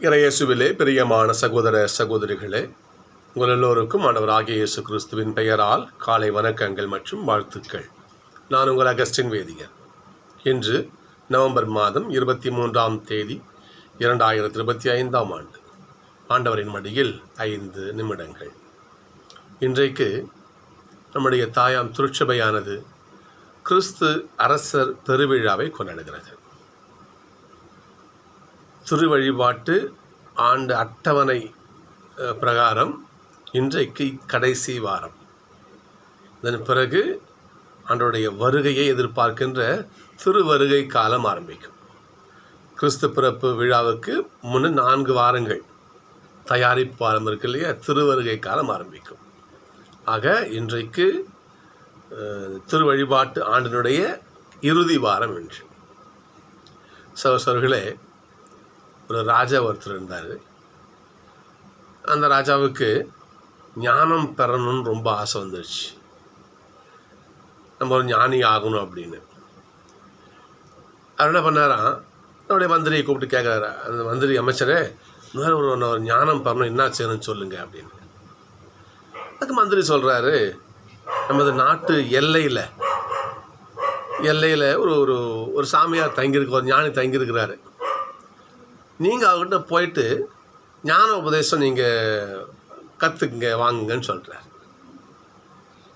இறையேசுவிலே பிரியமான சகோதர சகோதரிகளே உங்கள் எல்லோருக்கும் ஆண்டவராகிய இயேசு கிறிஸ்துவின் பெயரால் காலை வணக்கங்கள் மற்றும் வாழ்த்துக்கள். நான் உங்கள் அகஸ்டின் வேதியர். இன்று நவம்பர் மாதம் இருபத்தி மூன்றாம் தேதி இரண்டாயிரத்தி இருபத்தி ஐந்தாம் ஆண்டு. ஆண்டவரின் மடியில் ஐந்து நிமிடங்கள். இன்றைக்கு நம்முடைய தாயாம் திருச்சபையானது கிறிஸ்து அரசர் பெருவிழாவை கொண்டாடுகிறது. திருவழிபாட்டு ஆண்டு அட்டவணை பிரகாரம் இன்றைக்கு கடைசி வாரம். இதன் பிறகு ஆண்டோடைய வருகையை எதிர்பார்க்கின்ற திருவருகை காலம் ஆரம்பிக்கும். கிறிஸ்து பிறப்பு விழாவுக்கு முன்னே நான்கு வாரங்கள் தயாரிப்பு வாரம் இருக்கு இல்லையா? திருவருகை காலம் ஆரம்பிக்கும். ஆக இன்றைக்கு திரு திருவழிபாட்டு ஆண்டினுடைய இறுதி வாரம் என்று சகோசர்களே ஒரு ராஜா ஒருத்தர் இருந்தார். அந்த ராஜாவுக்கு ஞானம் பெறணும்னு ரொம்ப ஆசை வந்துடுச்சு நம்ம ஒரு ஞானி ஆகணும் அப்படின்னு. அவர் என்ன பண்ணாராம் அவருடைய மந்திரியை கூப்பிட்டு கேட்குறாரு அந்த மந்திரி அமைச்சரே இந்த ஒரு ஒரு ஞானம் பெறணும் என்ன செய்யணும்னு சொல்லுங்க அப்படின்னு. அதுக்கு மந்திரி சொல்கிறாரு நமது நாட்டு எல்லையில் எல்லையில் ஒரு ஒரு ஒரு சாமியார் தங்கியிருக்க ஒரு ஞானி தங்கியிருக்கிறாரு. நீங்கள் அவர்கிட்ட போயிட்டு ஞான உபதேசம் நீங்கள் கற்றுக்குங்க வாங்குங்கன்னு சொல்கிறார்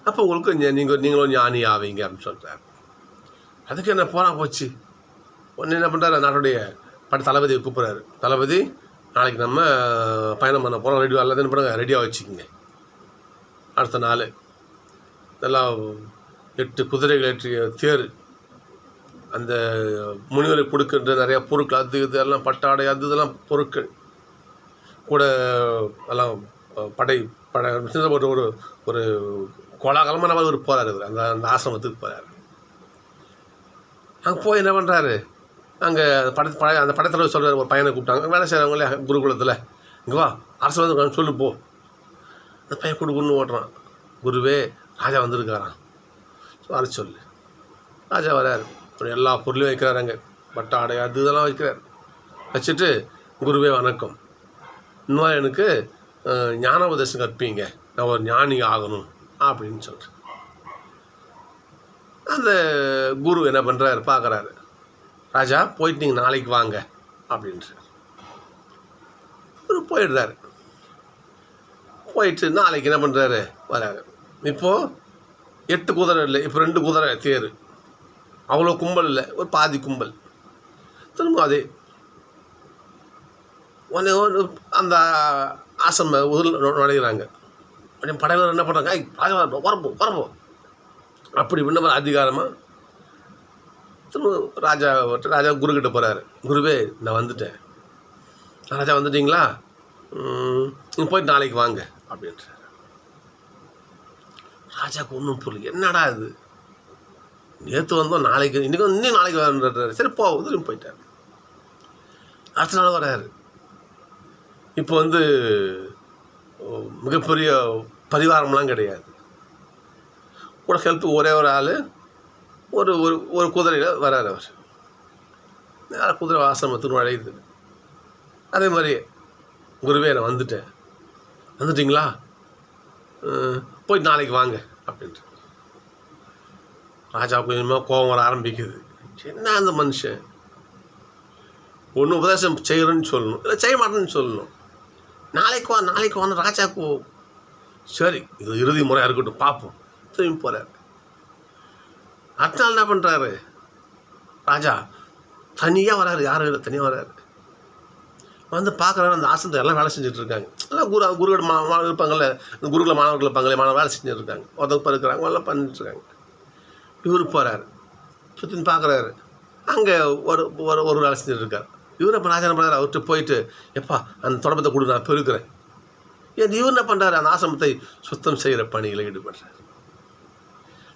அப்போ உங்களுக்கு நீங்கள் நீங்களும் ஞானி ஆவீங்க அப்படின்னு சொல்கிறார் அதுக்கு என்ன போனால் போச்சு? ஒன்று என்ன பண்ணுறாரு நாட்டுடைய பட தளபதியை கூப்பிட்றாரு. தளபதி நாளைக்கு நம்ம பயணம் பண்ண போகிறோம் ரெடி எல்லாத்தையும் பண்ணுங்க? ரெடியாக வச்சுக்கோங்க. அடுத்த நாள். இதெல்லாம் எட்டு குதிரைகள் ஏற்றிய தேர். அந்த முனிவரை கொடுக்கின்ற நிறைய பொருட்கள் அது இது எல்லாம் பட்டாடை அது இதெல்லாம் பொருட்கள் கூட எல்லாம் படை படை சின்ன ஒரு ஒரு ஒரு கோலாகலமான ஒரு போகிறார் இவர். அந்த அந்த ஆசிரமத்துக்கு போகிறார் அங்கே போய் என்ன பண்ணுறாரு அங்கே பட பழைய அந்த படத்தில் சொல்கிறார் ஒரு பையனை கூப்பிட்டாங்க. வேலை செய்கிறவங்களே குருகுலத்தில் இங்கே வா அரசு வந்து சொல்லு போ. அந்த பையன் கொடுக்குன்னு ஓட்டுறான் குருவே ராஜா வந்திருக்காரான் ஸோ அதை சொல்லு. ராஜா வராரு. அப்படி எல்லா பொருளையும் வைக்கிறார் அங்கே. பட்டாடை அது இதெல்லாம் வைக்கிறார். வச்சுட்டு குருவே வணக்கம். இன்னும் எனக்கு ஞான உபதேசம் கற்பீங்க. நான் ஒரு ஞானி ஆகணும் அப்படின்னு சொல்கிறேன் அந்த குரு என்ன பண்ணுறாரு பார்க்குறாரு. ராஜா போயிட்டு நீங்கள் நாளைக்கு வாங்க அப்படின்றார். போயிடுறாரு. போயிட்டு நாளைக்கு என்ன பண்ணுறாரு வராரு. இப்போது எட்டு குதிரை இல்லை இப்போ ரெண்டு குதிரை தேர். அவ்வளோ கும்பல் இல்லை. ஒரு பாதி கும்பல். திரும்ப அதே. உடனே அந்த ஆசிரம உதில் நுழைகிறாங்க உடனே படையினர் என்ன பண்ணுறாங்க ஐய் ராஜா வரப்போ வரப்போ. அப்படி விண்ணப்ப அதிகாரமாக திரும்ப ராஜா ராஜா குரு கிட்ட போகிறாரு குருவே நான் வந்துட்டேன். ராஜா வந்துட்டீங்களா? நீங்கள் போயிட்டு நாளைக்கு வாங்க. அப்படின்றார். ராஜாவுக்கு ஒன்றும் புரியல. என்னடா இது? நேற்று வந்தோம் நாளைக்கு இன்றைக்கி இன்னும் நாளைக்கு வரன்றாரு. சரி போ வந்து போயிட்டார். அடுத்த நாள் வராரு. இப்போ வந்து மிகப்பெரிய பரிவாரம்லாம் கிடையாது. கூட ஹெல்ப் ஒரே ஒரு ஆள் ஒரு ஒரு ஒரு குதிரையில் வராரு அவர். நேராக குதிரை ஆசிரமத்துக்கு நுழையுது அதே மாதிரி குருவே நான் வந்துட்டேன். வந்துட்டிங்களா? போய் போயிட்டு நாளைக்கு வாங்க அப்படின்ட்டு ராஜா கொஞ்சமாக கோபம் வர ஆரம்பிக்குது. என்ன அந்த மனுஷன்? ஒன்று உபதேசம் செய்கிறேன்னு சொல்லணும். இல்லை செய்ய மாட்டேன்னு சொல்லணும். நாளைக்கு வா நாளைக்கு வான்னு ராஜாவுக்கு சரி இது இறுதி முறையாக இருக்கட்டும் பார்ப்போம். திரும்பி போகிறார் அடுத்த நாள் என்ன பண்ணுறாரு ராஜா தனியாக வராரு. யாரும் இல்லை தனியாக வராரு. வந்து பார்க்குறாரு அந்த ஆசிரியர் எல்லாம் வேலை செஞ்சுட்ருக்காங்க. எல்லாம் குரு குருவோட மா மா- இருப்பாங்கல்ல இந்த குருகுல மாணவர்கள் இருப்பாங்களே மாணவர் வேலை செஞ்சுட்டு இருக்காங்க ஒருத்தவங்க இருக்கிறாங்க எல்லாம் பண்ணிட்டுருக்காங்க இருக்காங்க இவர் போகிறாரு சுற்றின்னு பார்க்குறாரு அங்கே ஒரு ஒரு ஒரு வேலை செஞ்சுட்டு இருக்கார். இவர் இப்போ ராஜா பண்ணுறாரு அவர்கிட்ட போயிட்டு எப்பா அந்த தொடப்பத்தை கொடு நான் பெருக்கிறேன். ஏன் இவர் என்ன பண்ணுறாரு அந்த ஆசிரமத்தை சுத்தம் செய்கிற பணியில் ஈடுபடுறாரு.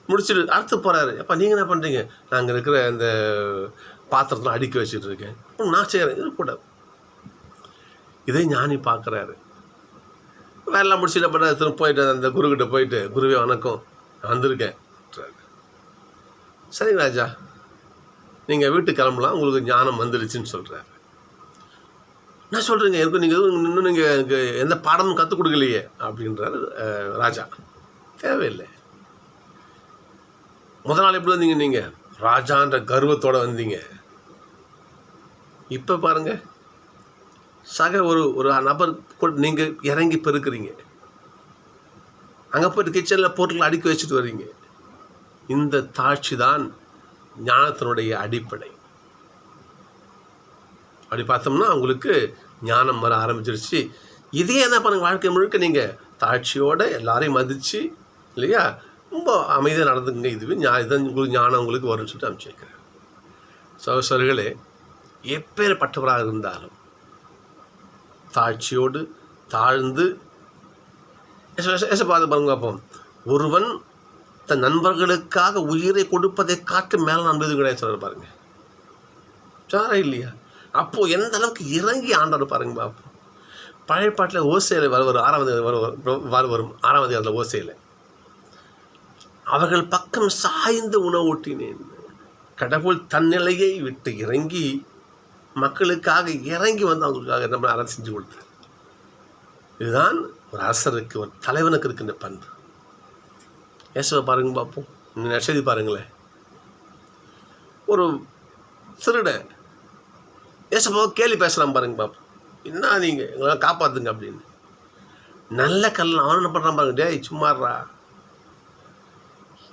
முடிச்சுட்டு அடுத்து போகிறாரு எப்பா நீங்கள் என்ன பண்ணுறீங்க நான் அங்கே இருக்கிற அந்த பாத்திரத்தெலாம் அடுக்கி வச்சுட்டு இருக்கேன். நான் செய்கிறேன் இது கூட. ஞானி பார்க்குறாரு வேலைலாம் முடிச்சு என்ன பண்ணுறாரு திரும்ப போயிட்டு அந்த குருக்கிட்ட போயிட்டு குருவே வணக்கம். நான் வந்திருக்கேன். சரி ராஜா நீங்கள் வீட்டுக்கு கிளம்பலாம் உங்களுக்கு ஞானம் வந்துருச்சுன்னு சொல்கிறாரு நான் சொல்கிறேங்க எனக்கு நீங்கள் எதுவும் இன்னும் நீங்கள் எனக்கு எந்த பாடமும் கற்றுக் கொடுக்கலையே அப்படின்றாரு ராஜா. தேவையில்லை. முத நாள் எப்படி வந்தீங்க நீங்கள் ராஜான்ற கர்வத்தோட வந்தீங்க. இப்போ பாருங்கள் சக ஒரு ஒரு நபர் நீங்கள் இறங்கி பெருக்கிறீங்க. அங்கே போயிட்டு கிச்சனில் பொருட்கள் அடுக்கி வச்சுட்டு வரீங்க இந்த தாழ்ச்சி தான் ஞானத்தினுடைய அடிப்படை. அப்படி பார்த்தோம்னா உங்களுக்கு ஞானம் வர ஆரம்பிச்சிருச்சு. இதே என்ன பண்ணுங்க வாழ்க்கை முழுக்க நீங்கள் தாழ்ச்சியோடு எல்லாரையும் மதித்து இல்லையா? ரொம்ப அமைதியாக நடந்துங்க இதுவே ஞா இதான் உங்களுக்கு ஞானம் உங்களுக்கு வரும்னு சொல்லிட்டு அமைச்சிருக்கிறேன் சகோசர்களே எப்பேற்பட்டவராக இருந்தாலும் தாழ்ச்சியோடு தாழ்ந்து பாருங்க பார்ப்போம். ஒருவன் தன் நண்பர்களுக்காக உயிரை கொடுப்பதை காட்டு மேலே நண்பது கிடையாது சொல்கிற பாருங்க. சாரா இல்லையா? அப்போது எந்த அளவுக்கு இறங்கி ஆண்டவர் பாருங்க பாப்போம் பழைய பாட்டில் ஓசையில் வர வரும் ஆறாவது வரும் வரும் ஆறாவது அதில் ஓசையில். அவர்கள் பக்கம் சாய்ந்து உணவூட்டினேன். கடவுள் தன்னிலையை விட்டு இறங்கி மக்களுக்காக இறங்கி வந்து அவங்களுக்காக நம்ம அரசு செஞ்சு கொடுத்தார். இதுதான் ஒரு அரசருக்கு ஒரு தலைவனுக்கு இருக்கின்ற பண்பு. ஏசுவை பாருங்க பார்ப்போம். நெசதி பாருங்களேன். ஒரு திருட ஏசப்பாவை கேலி பேசுகிறான் பாருங்க பார்ப்போம். என்ன நீங்கள் எங்களை காப்பாற்றுங்க அப்படின்னு. நல்ல கல்ல அவன் என்ன பண்ணுறான் பாருங்க. டேய் சும்மாறா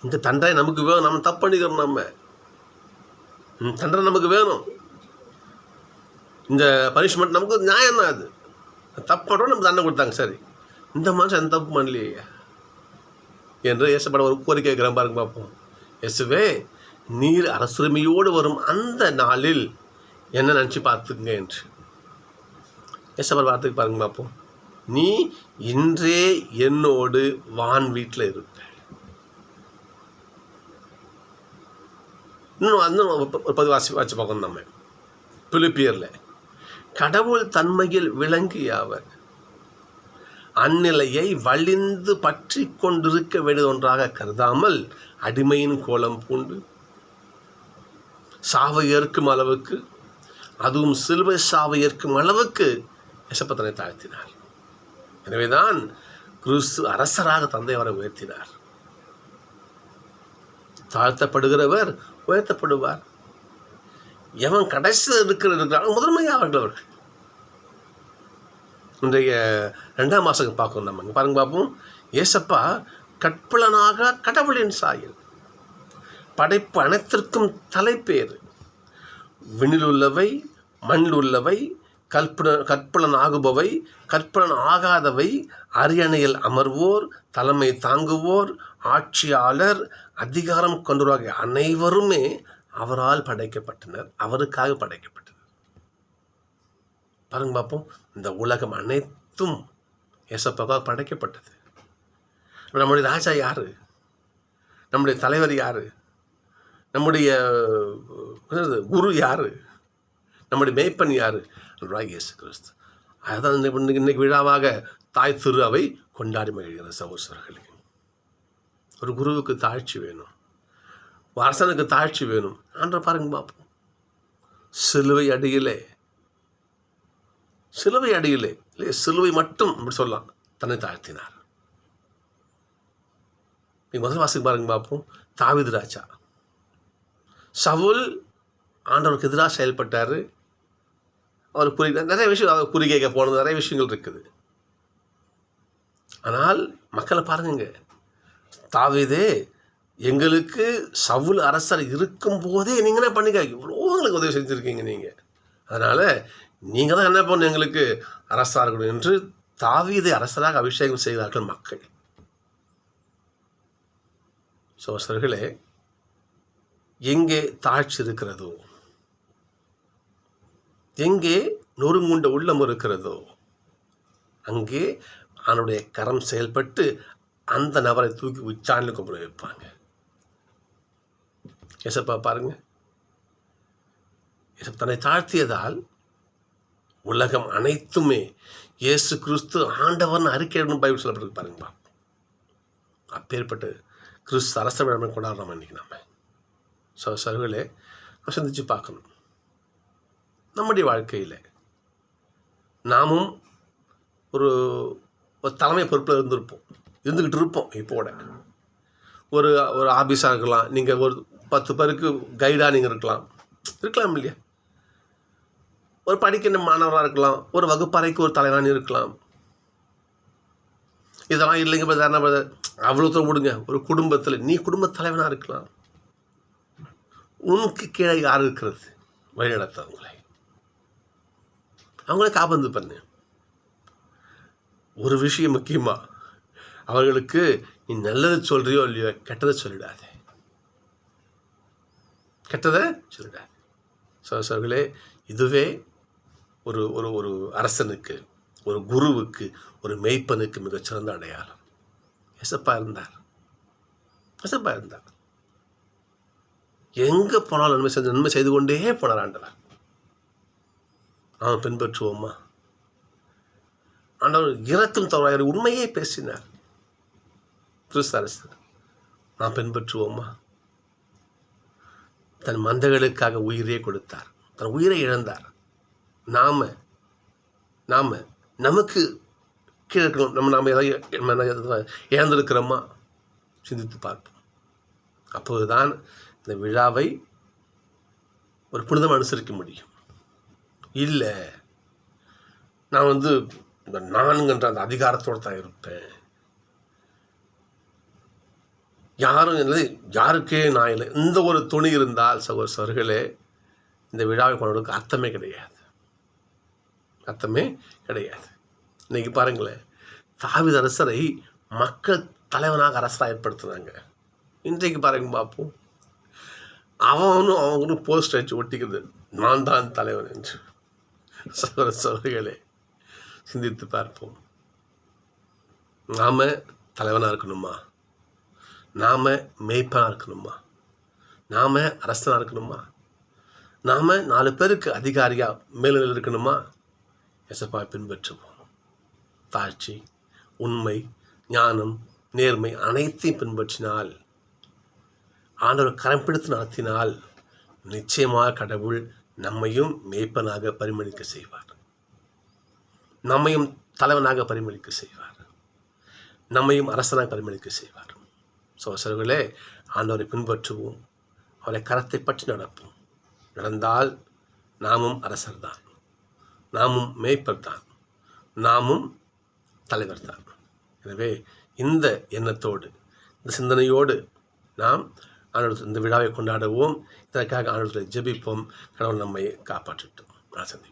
இந்த தண்டனை நமக்கு வேணும். நம்ம தப்பு பண்ணிக்கிறோம் நம்ம. இந்த தண்டனை நமக்கு வேணும். இந்த பனிஷ்மெண்ட் நமக்கு நியாயம் தான் அது. தப்பு பண்ணுறோம் நம்ம தண்டனை கொடுத்தாங்க. சரி. இந்த மனுஷன் எந்த தப்பு பண்ணலையே என்று இயேசப்பட ஒரு கோரிக்கை கேட்குறேன் பாருங்க பார்ப்போம். இயேசுவே நீர் அரசுரிமையோடு வரும் அந்த நாளில் என்ன நினச்சி பார்த்துக்குங்க என்று. இயேசப்பர் வார்த்தைக்கு பாருங்க பார்ப்போம். நீ இன்றே என்னோடு வான் வீட்டில் இருப்ப இன்னும் அந்த ஒரு பதி வாசி வாசி பார்க்கணும் நம்ம. பிலிப்பியரில் கடவுள் தன்மையில் விளங்கிய அவர் அந்நிலையை வலிந்து பற்றி கொண்டிருக்க வேண்டியது ஒன்றாக கருதாமல் அடிமையின் கோலம் பூண்டு சாவை ஏற்கும் அளவுக்கு அதுவும் சிலுவை சாவை ஏற்கும் அளவுக்கு யசப்பத்தனை தாழ்த்தினார். எனவேதான் கிறிஸ்து அரசராக தந்தை அவரை உயர்த்தினார். தாழ்த்தப்படுகிறவர் உயர்த்தப்படுவார். எவன் கடைசியில் இருக்கிறான் முதன்மையாளர்கள் அவர்கள். இன்றைய ரெண்டாம் மாதம் பார்க்கணும் நம்ம. பாருங்க பார்ப்போம் ஏசப்பா கற்பலனாக கடவுளின் சாயல். படைப்பு அனைத்திற்கும் தலைப்பேறு. விண்ணிலுள்ளவை மண்ணிலுள்ளவை மண்ணில் உள்ளவை கற்பன கற்பலன் ஆகுபவை கற்பலன் ஆகாதவை அரியணையில் அமர்வோர் தலைமை தாங்குவோர் ஆட்சியாளர் அதிகாரம் கொண்டவராகிய அனைவருமே அவரால் படைக்கப்பட்டனர். அவருக்காக படைக்கப்பட்டனர். பாருங்க பார்ப்போம் இந்த உலகம் அனைத்தும் ஏசப்பாவாக படைக்கப்பட்டது. நம்முடைய ராஜா யாரு? நம்முடைய தலைவர் யாரு? நம்முடைய குரு யாரு? நம்முடைய மேய்ப்பன் யாரு? அன்றாக இயேசு கிறிஸ்து. அதுதான் இன்னைக்கு இன்னைக்கு- இன்னைக்கு விழாவாக தாய் திரு அவை கொண்டாடி மகிழ்கிற சகோசரர்களே ஒரு குருவுக்கு தாழ்ச்சி வேணும். அரசனுக்கு தாழ்ச்சி வேணும். ஆன்ற பாருங்க பார்ப்போம் சிலுவை அடியிலே சிலுவை அடியிலே இல்லையே? சிலுவை மட்டும் அப்படி சொல்லலாம் தன்னை தாழ்த்தினார். நீங்கள் முதல் வாசிக்கு பாருங்க பார்ப்போம் தாவீது ராஜா. சவுல் ஆண்டவருக்கு எதிராக செயல்பட்டார். அவர் குறி நிறைய விஷயம் அவர் குறி கேட்க போனது நிறைய விஷயங்கள் இருக்குது. ஆனால் மக்களை பாருங்க தாவிதே எங்களுக்கு சவுல் அரசர் இருக்கும் போதே நீங்கள் என்ன பண்ணிக்க? இவ்வளோ எங்களுக்கு உதவி செஞ்சுருக்கீங்க நீங்கள் அதனால் நீங்கள் தான் என்ன பண்ணணும் எங்களுக்கு? அரசாக இருக்கணும் என்று தாவீதை அரசராக அபிஷேகம் செய்தார்கள் மக்கள். சோசர்களே எங்கே தாழ்ச்சி இருக்கிறதோ எங்கே நொறுங்குண்ட உள்ளம் இருக்கிறதோ அங்கே அவனுடைய கரம் செயல்பட்டு அந்த நபரை தூக்கி உச்சாண்டில் கும்பிட வைப்பாங்க. எசப்பா பாருங்க. ஏசப்பா தன்னை தாழ்த்தியதால் உலகம் அனைத்துமே இயேசு கிறிஸ்து ஆண்டவர்னு அறிக்கையிடணும் பைபிள் சொல்லப்பட்டு பாருங்கப்பா. அப்பேற்பட்டு கிறிஸ்து அரச விழாமை கொண்டாடுறோம் இன்னைக்கு நம்ம ஸோ சருகளே சிந்திச்சு பார்க்கணும். நம்முடைய வாழ்க்கையில் நாமும் ஒரு ஒரு தலைமை பொறுப்பில் இருந்திருப்போம். இருந்துக்கிட்டு இருப்போம் இப்போட ஒரு ஒரு ஆஃபீஸாக இருக்கலாம் நீங்கள் ஒரு பத்து பேருக்கு கைடாக நீங்கள் இருக்கலாம். இருக்கலாம் இல்லையா? ஒரு படிக்கின்ற மாணவராக இருக்கலாம் ஒரு வகுப்பறைக்கு ஒரு தலைவராக இருக்கலாம். இதெல்லாம் இல்லைங்க பிரதர் என்ன பிரதர் அவ்வளோ தூரம் விடுங்க. ஒரு குடும்பத்தில் நீ குடும்ப தலைவனாக இருக்கலாம். உனக்கு கீழே யார் இருக்கிறது? வழிநடத்தவங்களை அவங்கள காப்பந்து பண்ணு. ஒரு விஷயம் முக்கியமா? அவர்களுக்கு நீ நல்லது சொல்கிறியோ இல்லையோ கெட்டதை சொல்லிடாதே. கெட்டதை சொல்லிடாது. சோசர்களே இதுவே ஒரு ஒரு ஒரு அரசனுக்கு ஒரு குருவுக்கு ஒரு மெய்ப்பனுக்கு மிகச்சிறந்த அடையாளம். எசப்பா இருந்தார். எசப்பா இருந்தார். எங்கே போனாலும் நன்மை செஞ்சு நன்மை செய்து கொண்டே போனார் ஆண்டவர். அவன் பின்பற்றுவோமா? ஆண்டவர் இறக்கும் தவறாக உண்மையே பேசினார். கிறிஸ்து அரசு நாம் பின்பற்றுவோமா? தன் மந்தைகளுக்காக உயிரே கொடுத்தார். தன் உயிரை இழந்தார். நாம் நாம் நமக்கு கீழே இருக்கணும் நம்ம நாம் எதாவது இழந்திருக்கிறோமா சிந்தித்து பார்ப்போம். அப்போது தான் இந்த விழாவை ஒரு புனிதம் அனுசரிக்க முடியும். இல்லை நான் வந்து இந்த நான்கின்ற அந்த அதிகாரத்தோடு தான் இருப்பேன். யாரும் இல்லை யாருக்கே நான் இல்லை. இந்த ஒரு துணி இருந்தால் சகோ சவர்களே இந்த விழாவை கொண்டதுக்கு அர்த்தமே கிடையாது. அர்த்தமே கிடையாது. இன்னைக்கு பாருங்களேன் தாவித அரசரை மக்கள் தலைவனாக அரசராக ஏற்படுத்துனாங்க. இன்றைக்கு பாருங்க பார்ப்போம். அவனும் அவங்களும் போஸ்டர் வச்சு ஒட்டிக்கிறது நான் தான் தலைவன் என்று சகோதர சகோதரிகளே சிந்தித்து பார்ப்போம். நாம தலைவனாக இருக்கணுமா? நாம மேய்ப்பனாக இருக்கணுமா? நாம அரசனாக இருக்கணுமா? நாம நாலு பேருக்கு அதிகாரியாக மேல்நிலையில் இருக்கணுமா? எசப்பா பின்பற்றுவோம் தாழ்ச்சி உண்மை ஞானம் நேர்மை அனைத்தையும் பின்பற்றினால் ஆண்டவர் கரம் பிடித்து நடத்தினால் நிச்சயமாக கடவுள் நம்மையும் மேய்ப்பனாக பரிமளிக்க செய்வார். நம்மையும் தலைவனாக பரிமளிக்க செய்வார். நம்மையும் அரசனாக பரிமளிக்க செய்வார். சோசர்களே ஆண்டவரை பின்பற்றுவோம். அவரை கரத்தை பற்றி நடப்போம். நடந்தால் நாமும் அரசர்தான். நாமும் மேய்ப்பர் தான். நாமும் தலைவர் தான். எனவே இந்த எண்ணத்தோடு இந்த சிந்தனையோடு நாம் ஆண்டவர் இந்த விழாவை கொண்டாடுவோம். இதற்காக ஆண்டவரை ஜெபிப்போம். கடவுள் நம்மை காப்பாற்றட்டும். ஆசந்தி